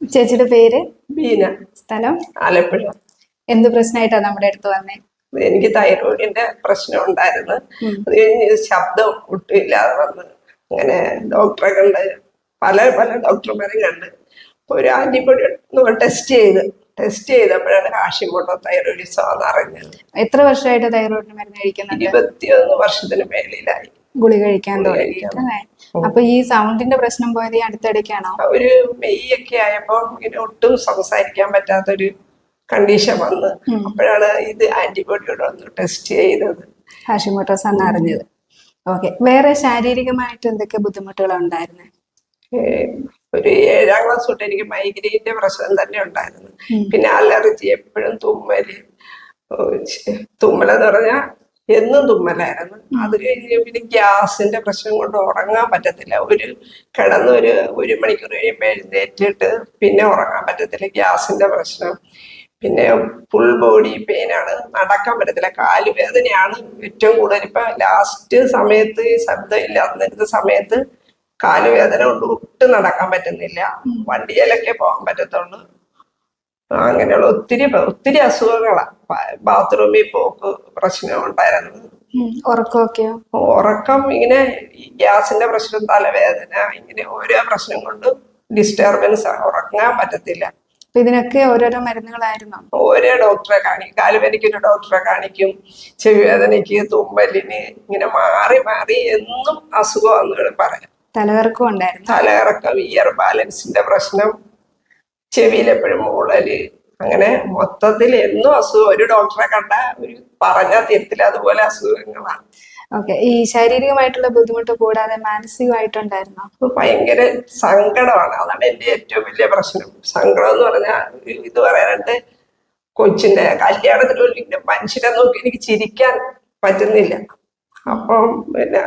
ചേച്ചിയുടെ പേര്? ബീന. സ്ഥലം? ആലപ്പുഴ. എന്ത് പ്രശ്നമായിട്ടാ നമ്മുടെ അടുത്ത് വന്നേ? എനിക്ക് തൈറോയിഡിന്റെ പ്രശ്നം ഉണ്ടായിരുന്നു. അത് കഴിഞ്ഞ് ശബ്ദം ഒട്ടുമില്ലാതെ വന്ന് അങ്ങനെ ഡോക്ടറെ കണ്ട് പല പല ഡോക്ടർമാരെ കണ്ട്. ഒരു ആന്റിബോഡി ടെസ്റ്റ് ചെയ്ത്. ടെസ്റ്റ് ചെയ്തപ്പോഴാണ് കാശിമോട്ടോ തൈറോയിഡിസം എന്ന് അറിഞ്ഞത് എത്ര വർഷമായിട്ട് തൈറോയിഡിന് മരുന്ന് കഴിക്കുന്നത് ഇരുപത്തിയൊന്ന് വർഷത്തിന് മേളിലായി. ഗുളിക കഴിക്കാൻ തുടങ്ങിയിട്ട് അപ്പൊ ഈ സൗണ്ടിന്റെ പ്രശ്നം പോയത് ഈ അടുത്തിടയ്ക്കാണോ? ഒരു മെയ് ഒക്കെ ആയപ്പോ ഇങ്ങനെ ഒട്ടും സംസാരിക്കാൻ പറ്റാത്തൊരു കണ്ടീഷൻ വന്ന്. അപ്പോഴാണ് ഇത് ആന്റിബയോട്ടിക് ഒന്ന് ടെസ്റ്റ് ചെയ്തത്. ഹാഷിമോട്ടോസ് എന്ന് അറിഞ്ഞത്. ഓക്കെ. വേറെ ശാരീരികമായിട്ട് എന്തൊക്കെ ബുദ്ധിമുട്ടുകൾ ഉണ്ടായിരുന്നു? ഒരു ഏഴാം ക്ലാസ് തൊട്ട് എനിക്ക് മൈഗ്രെയിന്റെ പ്രശ്നം തന്നെ ഉണ്ടായിരുന്നു. പിന്നെ അലർജി എപ്പോഴും തുമ്മൽ. തുമ്മലെന്ന് പറഞ്ഞാൽ എന്നും തുമ്മലായിരുന്നു. അത് കഴിഞ്ഞ് പിന്നെ ഗ്യാസിന്റെ പ്രശ്നം കൊണ്ട് ഉറങ്ങാൻ പറ്റത്തില്ല. ഒരു കിടന്ന് ഒരു ഒരു മണിക്കൂർ കഴിയുമ്പോൾ എഴുന്നേറ്റിട്ട് പിന്നെ ഉറങ്ങാൻ പറ്റത്തില്ല. ഗ്യാസിന്റെ പ്രശ്നം. പിന്നെ ഫുൾ ബോഡി പെയിനാണ് നടക്കാൻ പറ്റത്തില്ല. കാൽ വേദനയാണ് ഏറ്റവും കൂടുതൽ. ഇപ്പൊ ലാസ്റ്റ് സമയത്ത് ശബ്ദം ഇല്ലാത്ത സമയത്ത് കാൽ വേദന കൊണ്ട് ഒട്ടും നടക്കാൻ പറ്റുന്നില്ല. വണ്ടിയിലൊക്കെ പോകാൻ പറ്റത്തുള്ളൂ. അങ്ങനെയുള്ള ഒത്തിരി ഒത്തിരി അസുഖങ്ങളാണ് ബാത്റൂമിൽ പോക്ക് പ്രശ്നം ഉണ്ടായിരുന്നു ഉറക്കമൊക്കെയോ? ഉറക്കം ഇങ്ങനെ ഗ്യാസിന്റെ പ്രശ്നം തലവേദന ഇങ്ങനെ ഓരോ പ്രശ്നം കൊണ്ട് ഡിസ്റ്റർബൻസ് ഉറങ്ങാൻ പറ്റത്തില്ല. ഇതിനൊക്കെ ഓരോരോ മരുന്നുകളായിരുന്നു? ഓരോ ഡോക്ടറെ കാണിക്കും കാലുവേദനയ്ക്കൊരു ഡോക്ടറെ കാണിക്കും ചെവി വേദനയ്ക്ക് തുമ്മലിന് ഇങ്ങനെ മാറി മാറി എന്നും അസുഖമാണെന്ന് പറയാം. തലകറക്കം ഉണ്ടായിരുന്നു. തലകറക്കം ഇയർ ബാലൻസിന്റെ പ്രശ്നം ചെവിയിലെപ്പോഴും മൂളൽ അങ്ങനെ മൊത്തത്തിൽ എന്നും അസുഖം. ഒരു ഡോക്ടറെ കണ്ട ഒരു പറഞ്ഞാൽ തീരത്തില്ല അതുപോലെ അസുഖങ്ങളാണ് ഓക്കെ. ഈ ശാരീരികമായിട്ടുള്ള ബുദ്ധിമുട്ട് കൂടാതെ മാനസികമായിട്ടുണ്ടായിരുന്നോ? ഭയങ്കര സങ്കടമാണ്. അതാണ് എന്റെ ഏറ്റവും വലിയ പ്രശ്നം. സങ്കടം എന്ന് പറഞ്ഞാൽ ഇത് പറയാനുണ്ട്. കൊച്ചിന്റെ ഇങ്ങനെ മനുഷ്യരെ നോക്കി എനിക്ക് ചിരിക്കാൻ പറ്റുന്നില്ല. അപ്പം പിന്നെ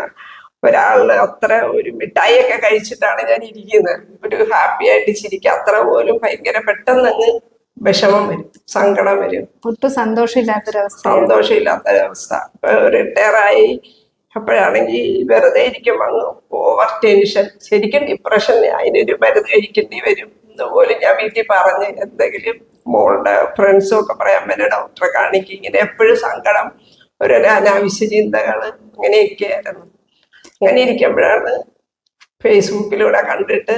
ഒരാൾ അത്ര ഒരു മിഠായിയൊക്കെ കഴിച്ചിട്ടാണ് ഞാൻ ഇരിക്കുന്നത്. ഒരു ഹാപ്പി ആയിട്ട് ചിരിക്കുക. അത്ര പോലും ഭയങ്കര പെട്ടെന്ന് അങ്ങ് വിഷമം വരും സങ്കടം വരും. ഒട്ടും സന്തോഷമില്ലാത്തൊരവസ്ഥ. സന്തോഷമില്ലാത്ത അവസ്ഥ ഇപ്പൊ റിട്ടയർ ആയി അപ്പോഴാണെങ്കിൽ വെറുതെ ഇരിക്കും അങ്ങ് ഓവർ ടെൻഷൻ ശരിക്കും ഡിപ്രഷൻ അതിനൊരു മരുന്ന് കഴിക്കേണ്ടി വരും. എന്ന് ഞാൻ വീട്ടിൽ പറഞ്ഞ് എന്തെങ്കിലും മോളുടെ ഫ്രണ്ട്സും ഒക്കെ പറയാൻ പറ്റും ഡോക്ടറെ കാണിക്കും. ഇങ്ങനെ എപ്പോഴും സങ്കടം ഓരോരോ അനാവശ്യ ചിന്തകൾ അങ്ങനെയൊക്കെയായിരുന്നു. അങ്ങനെ ഇരിക്കുമ്പോഴാണ് ഫേസ്ബുക്കിലൂടെ കണ്ടിട്ട്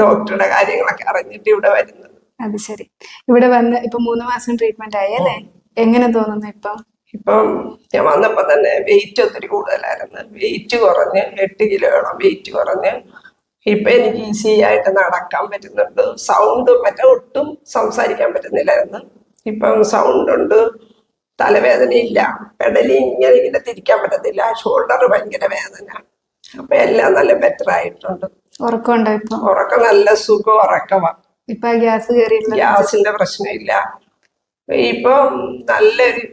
ഡോക്ടറുടെ കാര്യങ്ങളൊക്കെ അറിഞ്ഞിട്ട് ഇവിടെ വരുന്നത്. അത് ശരി. ഇവിടെ വന്ന് ഇപ്പൊ മൂന്ന് മാസം ട്രീറ്റ്മെന്റ് ആയി അല്ലേ? എങ്ങനെ തോന്നുന്നു ഇപ്പം? ഇപ്പം ഞാൻ വന്നപ്പോ തന്നെ വെയിറ്റ് ഒത്തിരി കൂടുതലായിരുന്നു. വെയിറ്റ് കുറഞ്ഞ് എട്ട് കിലോയോളം വെയിറ്റ് കുറഞ്ഞ്. ഇപ്പൊ എനിക്ക് ഈസി ആയിട്ട് നടക്കാൻ പറ്റുന്നുണ്ട്. സൗണ്ട് മറ്റേ ഒട്ടും സംസാരിക്കാൻ പറ്റുന്നില്ലായിരുന്നു. ഇപ്പം സൗണ്ട് ഉണ്ട്. തലവേദനയില്ല. പെടലി ഇങ്ങനെ ഇങ്ങനെ തിരിക്കാൻ പറ്റത്തില്ല. ഷോൾഡർ ഭയങ്കര വേദന. അപ്പൊ എല്ലാം നല്ല ബെറ്റർ ആയിട്ടുണ്ട്. ഉറക്കമുണ്ടോ ഇപ്പൊ? ഉറക്കം നല്ല സുഖം ഉറക്കമാണ് ഇപ്പൊ ഗ്യാസ് ഗ്യാസിന്റെ പ്രശ്നമില്ല. ഇപ്പൊ നല്ലൊരു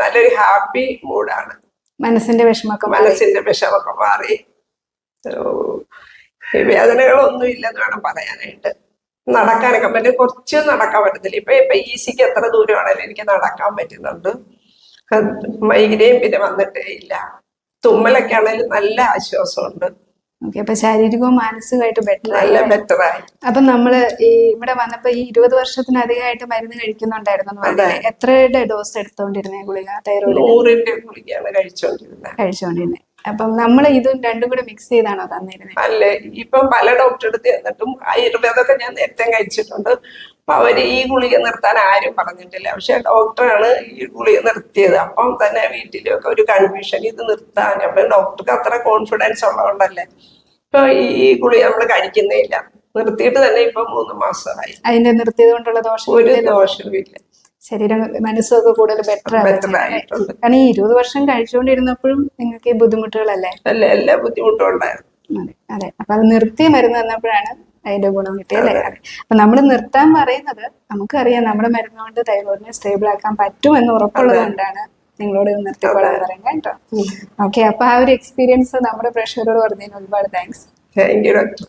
നല്ലൊരു ഹാപ്പി മൂഡാണ് മനസ്സിന്റെ വിഷമൊക്കെ മനസ്സിന്റെ വിഷമൊക്കെ മാറി. വേദനകളൊന്നും ഇല്ലെന്ന് വേണം പറയാനായിട്ട്. നടക്കാനൊക്കെ പറ്റും. കുറച്ച് നടക്കാൻ പറ്റത്തില്ല. ഇപ്പൊ ഇപ്പൊ ഈസിക്ക് എത്ര ദൂരമാണെങ്കിലും എനിക്ക് നടക്കാൻ പറ്റുന്നുണ്ട്. മൈഗ്രെയിൻ പിന്നെ വന്നിട്ടേ ഇല്ല. തുമ്മലൊക്കെ ആണെങ്കിലും നല്ല ആശ്വാസമുണ്ട്. ഓക്കെ അപ്പൊ ശാരീരികവും മാനസികമായിട്ട് ബെറ്റർ നല്ല ആയി. അപ്പൊ നമ്മൾ ഈ ഇവിടെ വന്നപ്പോ ഈ ഇരുപത് വർഷത്തിനധികമായിട്ട് മരുന്ന് കഴിക്കുന്നുണ്ടായിരുന്നു? എത്രയുടെ ഡോസ് എടുത്തോണ്ടിരുന്നേ ഗുളിക? തൈറോയിഡ് നൂറിന്റെ ഗുളികയാണ് കഴിച്ചോണ്ടിരുന്നത് കഴിച്ചുകൊണ്ടിരുന്നേ അപ്പം നമ്മൾ ഇതും രണ്ടും കൂടെ മിക്സ് ചെയ്താണോ തന്നിരുന്നത് അല്ലേ ഇപ്പം പല ഡോക്ടറെ അടുത്ത് ചെന്നിട്ടും ആയുർവേദമൊക്കെ ഞാൻ നേരത്തെ കഴിച്ചിട്ടുണ്ട്. അപ്പൊ അവർ ഈ ഗുളിക നിർത്താൻ ആരും പറഞ്ഞിട്ടില്ല. പക്ഷെ ഡോക്ടറാണ് ഈ ഗുളിക നിർത്തിയത്. അപ്പം തന്നെ വീട്ടിലൊക്കെ ഒരു കൺഫ്യൂഷൻ ഇത് നിർത്താൻ. അപ്പൊ ഡോക്ടർക്ക് അത്ര കോൺഫിഡൻസ് ഉള്ളതുകൊണ്ടല്ലേ. ഇപ്പൊ ഈ ഗുളിക നമ്മൾ കഴിക്കുന്നേ ഇല്ല. നിർത്തിയിട്ട് തന്നെ ഇപ്പൊ മൂന്ന് മാസമായി. അതിന്റെ നിർത്തിയത് കൊണ്ടുള്ള ദോഷം ഒരു ദോഷവും ഇല്ല ശരീരം മനസ്സൊക്കെ കൂടുതൽ ബെറ്റർ കാരണം ഈ ഇരുപത് വർഷം കഴിച്ചുകൊണ്ടിരുന്നപ്പോഴും നിങ്ങൾക്ക് ഈ ബുദ്ധിമുട്ടുകളല്ലേ? എല്ലാ എല്ലാ ബുദ്ധിമുട്ടും ഉണ്ടായിരുന്നു. അതെ അതെ. അപ്പൊ അത് നിർത്തി മരുന്ന് തന്നപ്പോഴാണ് അതിന്റെ ഗുണം കിട്ടിയല്ലേ അതെ. അപ്പൊ നമ്മൾ നിർത്താൻ പറയുന്നത് നമുക്കറിയാം നമ്മുടെ മരുന്ന് കൊണ്ട് തൈറോയിഡിനെ സ്റ്റേബിൾ ആക്കാൻ പറ്റുമെന്ന് ഉറപ്പുള്ളത് കൊണ്ടാണ് നിങ്ങളോട് നിർത്തി നിർത്തിക്കൊള്ളാൻ പറയുന്നത് കേട്ടോ. ഓക്കെ അപ്പൊ ആ ഒരു എക്സ്പീരിയൻസ് നമ്മുടെ പ്രഷറോട് പറഞ്ഞതിന് ഒരുപാട് താങ്ക്സ് താങ്ക് യു ഡോക്ടർ